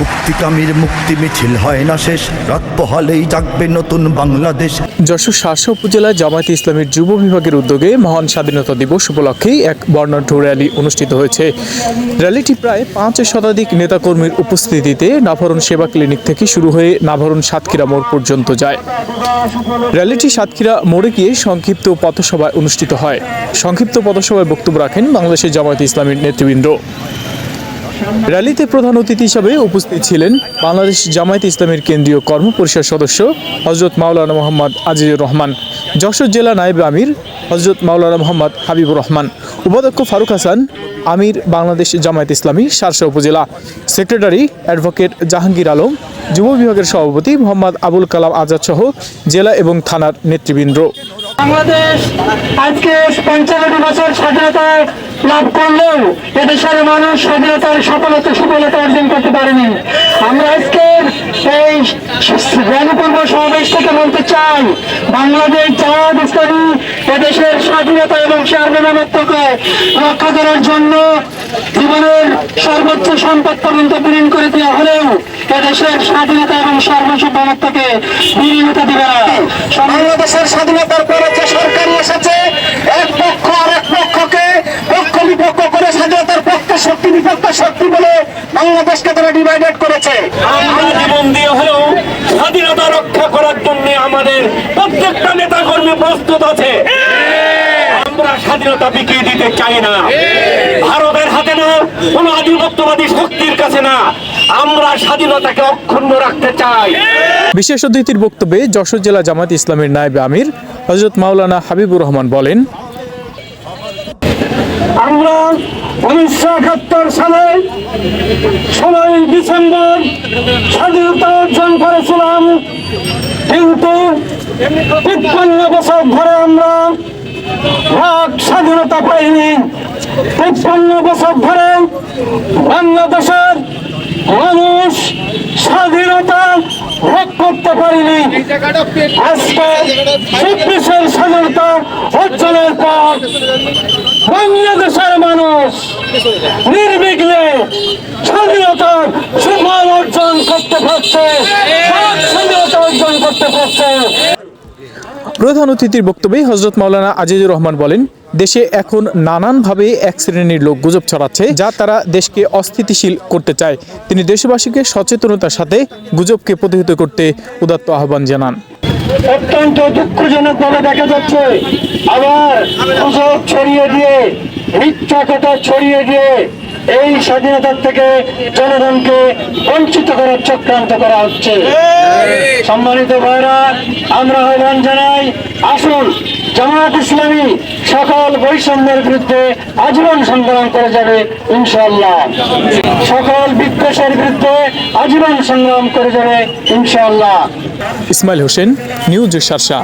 মুক্তিকামীর মুক্তি মিছিল হয় না শেষ। রাত পহালেই জাগবে নতুন বাংলাদেশ। যশোর শাসা উপজেলায় জামায়াতে ইসলামের যুব বিভাগের উদ্যোগে মহান স্বাধীনতা দিবস উপলক্ষে এক বর্ণাঢ্য র্যালি অনুষ্ঠিত হয়েছে। র্যালিটি প্রায় পাঁচ শতাধিক নেতাকর্মীর উপস্থিতিতে নাভরণ সেবা ক্লিনিক থেকে শুরু হয়ে নাভরণ সাতক্ষীরা মোড় পর্যন্ত যায়। র্যালিটি সাতক্ষীরা মোড়ে গিয়ে সংক্ষিপ্ত পথসভায় অনুষ্ঠিত হয়। সংক্ষিপ্ত পথসভায় বক্তব্য রাখেন বাংলাদেশের জামায়াতে ইসলামের নেতৃবৃন্দ। র্যালিতে প্রধান অতিথি হিসাবে উপস্থিত ছিলেন বাংলাদেশ জামায়াত ইসলামের কেন্দ্রীয় কর্ম পরিষদ সদস্য হজরত মাওলানা মোহাম্মদ আজিজুর রহমান, যশোর জেলা নায়েব আমির হজরত মাওলানা মোহাম্মদ হাবিবুর রহমান, উপাধ্যক্ষ ফারুক হাসান, আমির বাংলাদেশ জামায়াত ইসলামী সারসা উপজেলা, সেক্রেটারি অ্যাডভোকেট জাহাঙ্গীর আলম, যুব বিভাগের সভাপতি মোহাম্মদ আবুল কালাম আজাদ সহ জেলা এবং থানার নেতৃবৃন্দ। বাংলাদেশ আজকে পঞ্চান্ন বছর স্বাধীনতা লাভ করলেও এদেশের মানুষ স্বাধীনতার সফলতা সফলতা অর্জন করতে পারেনি। আমরা আজকে এই গণপূর্ব সমাবেশ থেকে বলতে চাই, বাংলাদেশ জামাত ইসলামী এদেশের স্বাধীনতা এবং সার্বভৌমত্বকে রক্ষা করার জন্য জীবনের সর্বোচ্চ সম্পদ পর্যন্ত বিলীন করে দেওয়া হলেও এদেশের স্বাধীনতা এবং সার্বভৌমত্বকে বিলীন হতে দেবে না। বাংলাদেশের স্বাধীনতার পরে যে সরকারি এসেছে এক পক্ষ আর এক পক্ষকে পক্ষ বিপক্ষ করে স্বাধীনতার পক্ষে শক্তি বিপক্ষ শক্তি বলে বাংলাদেশকে তারা ডিভাইডেড করেছে আমরা জীবন দিয়ে হলেও স্বাধীনতা রক্ষা করার জন্য আমাদের প্রত্যেকটা কর্মী প্রস্তুত আছে। আমরা স্বাধীনতা বিকিয়ে দিতে চাই না। ভারতের হাতে না কোন আধিপত্যবাদী শক্তির কাছে না। আমরা স্বাধীনতাকে অক্ষুণ্ণ রাখতে চাই। বিশেষ অতিথির বক্তব্যে যশোর জেলা জামাত ইসলামের নায়েবে আমির হজরত মাওলানা হাবিবুর রহমান বলেন আমরা উনিশশো একাত্তর সালে ষোলোই ডিসেম্বর স্বাধীনতা অর্জন করেছিলাম। তিপ্পান্ন বছর ধরে আমরা ভাগ স্বাধীনতা পাইনি। তিপ্পান্ন বছর ধরে বাংলাদেশের মানুষ স্বাধীনতা ভোগ করতে পারিনি। আজকে চব্বিশের স্বাধীনতা অর্জনের পর বাংলাদেশের মানুষ নির্বিঘ্নে স্বাধীনতার সুফল অর্জন করতে পারছে স্বাধীনতা অর্জন করতে পারছে। প্রধান অতিথির বক্তব্যে হজরত মাওলানা আজিজুর রহমান বলেন, দেশে এখন নানানভাবে এক শ্রেণির লোক গুজব ছড়াচ্ছে যা তারা দেশকে অস্থিতিশীল করতে চায়। তিনি দেশবাসীকে সচেতনতার সাথে গুজবকে প্রতিহত করতে উদাত্ত আহ্বান জানান। অত্যন্ত দুঃখজনক ভাবে দেখা যাচ্ছে, আবার ছড়িয়ে দিয়ে, মিথ্যা কথা ছড়িয়ে দিয়ে এই স্বাধীনতার থেকে জনগণকে বঞ্চিত করার চক্রান্ত করা হচ্ছে। সম্মানিত ভাইরা, আমরা আহ্বান জানাই, আসুন জামায়াত ইসলামী সকল বৈষম্যের বিরুদ্ধে আজীবন সংগ্রাম করে যাবে, ইনশাআল্লাহ। সকল বিদ্বেষের বিরুদ্ধে আজীবন সংগ্রাম করে যাবে, ইনশাআল্লাহ। ইসমাইল হোসেন, নিউজ শারশা